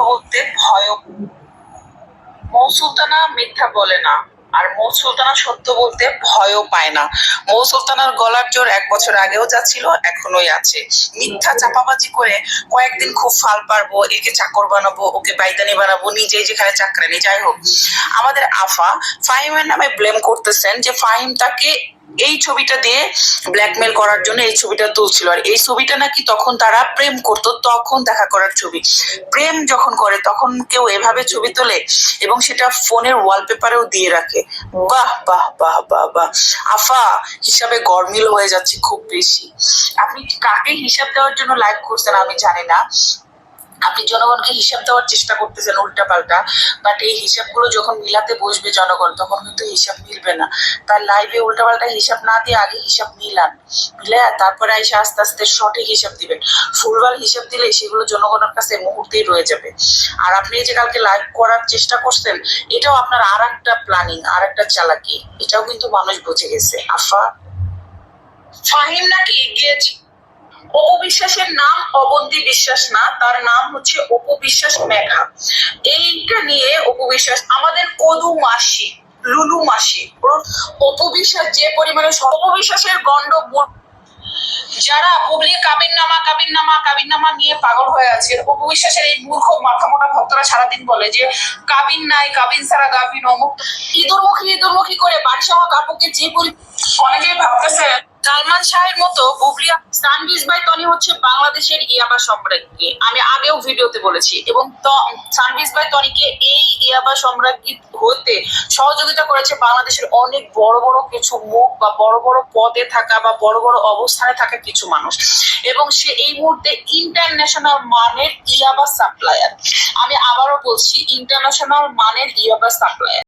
বলতে ভয় মৌ সুলতানা মিথ্যা বলে না, আর মৌ সুলতানা সত্য বলতে ভয়ও পায় না। মৌ সুলতানার গলার জোর এক বছর আগেও যা ছিল, এখনোই আছে। মিথ্যা চাপাবাজি করে কয়েকদিন খুব ফাল পারব, একে চাকর বানাবো, ওকে বাইদানি বানাবো, নিজেই যেখানে চাকরানি, যাই হোক। আমাদের আফা ফাহিমের নামে ব্লেম করতেছেন যে ফাহিম তাকে এই ছবিটা দিয়ে ব্ল্যাকমেল করার জন্য এই ছবিটা তুলছিল। আর এই ছবিটা নাকি তখন তারা প্রেম করত, তখন দেখা করার ছবি। প্রেম যখন করে, তখন কেউ এভাবে ছবি তোলে এবং সেটা ফোনের ওয়ালপেপারেও দিয়ে রাখে। বাহ বাহ বাহ বাহ বাহ। আফা, হিসাবে গরমিল হয়ে যাচ্ছে খুব বেশি। আপনি কাকে হিসাব দেওয়ার জন্য লাইভ করছেন আমি জানি না। আপনি জনগণকে হিসাব দেওয়ার চেষ্টা করতেছেন উল্টা পাল্টা বাট এই হিসাবগুলো যখন মিলাতে বসবে জনগণ, তখন কিন্তু হিসাব মিলবে না। তার লাইভে উল্টা পাল্টা হিসাব না দিয়ে আগে হিসাব মিলান। মিলে তারপরে এসে আস্তে আস্তে সঠিক হিসাব দিবেন। ফুলবার হিসাব দিলে সেগুলো জনগণের কাছে মুহূর্তেই রয়ে যাবে। আর আপনি যে কালকে লাইভ করার চেষ্টা করছেন, এটাও আপনার আর একটা প্ল্যানিং আর একটা চালাকি। এটাও কিন্তু মানুষ বুঝে গেছে। আফা। ফাহিম নাকি গিয়েছে? অপু বিশ্বাসের নাম অবন্তী বিশ্বাস না, তার নাম হচ্ছে অপবিশ্বাস মেঘা। এইটা নিয়ে অপবিশ্বাস, আমাদের কদু মাসি, লুলু মাসি ওর অপু বিশ্বাস যে পরিমাণে স- অপু গন্ড যারা পাবলিক কাবিন নামা কাবিন নামা কাবিন নামা নিয়ে পাগল হয়ে আছে অপবিশ্বাসের এই মূর্খ মাথামোটা ভক্তরা সারাদিন বলে যে, কাবিন নাই, কাবিন ছাড়া গাবিন অমুক ইঁদুরমুখী ইঁদুরমুখী করে বাড়িসহ কাপুকে যে পরি অনেকেই ভাবতেছে সালমান শাহের মতো বুবলি সানভিজ ভাই তনি হচ্ছে বাংলাদেশের ইয়াবা সম্রাজ্ঞী। আমি আগেও ভিডিওতে বলেছি। এবং সানভিজ ভাই তনিকে এই ইয়াবা সম্রাজ্ঞী হতে সহযোগিতা করেছে বাংলাদেশের অনেক বড় বড় কিছু মুখ বা বড় বড় পদে থাকা বা বড় বড় অবস্থানে থাকা কিছু মানুষ। এবং সে এই মুহূর্তে ইন্টারন্যাশনাল মানের ইয়াবা সাপ্লায়ার আমি আবারও বলছি ইন্টারন্যাশনাল মানের ইয়াবা সাপ্লায়ার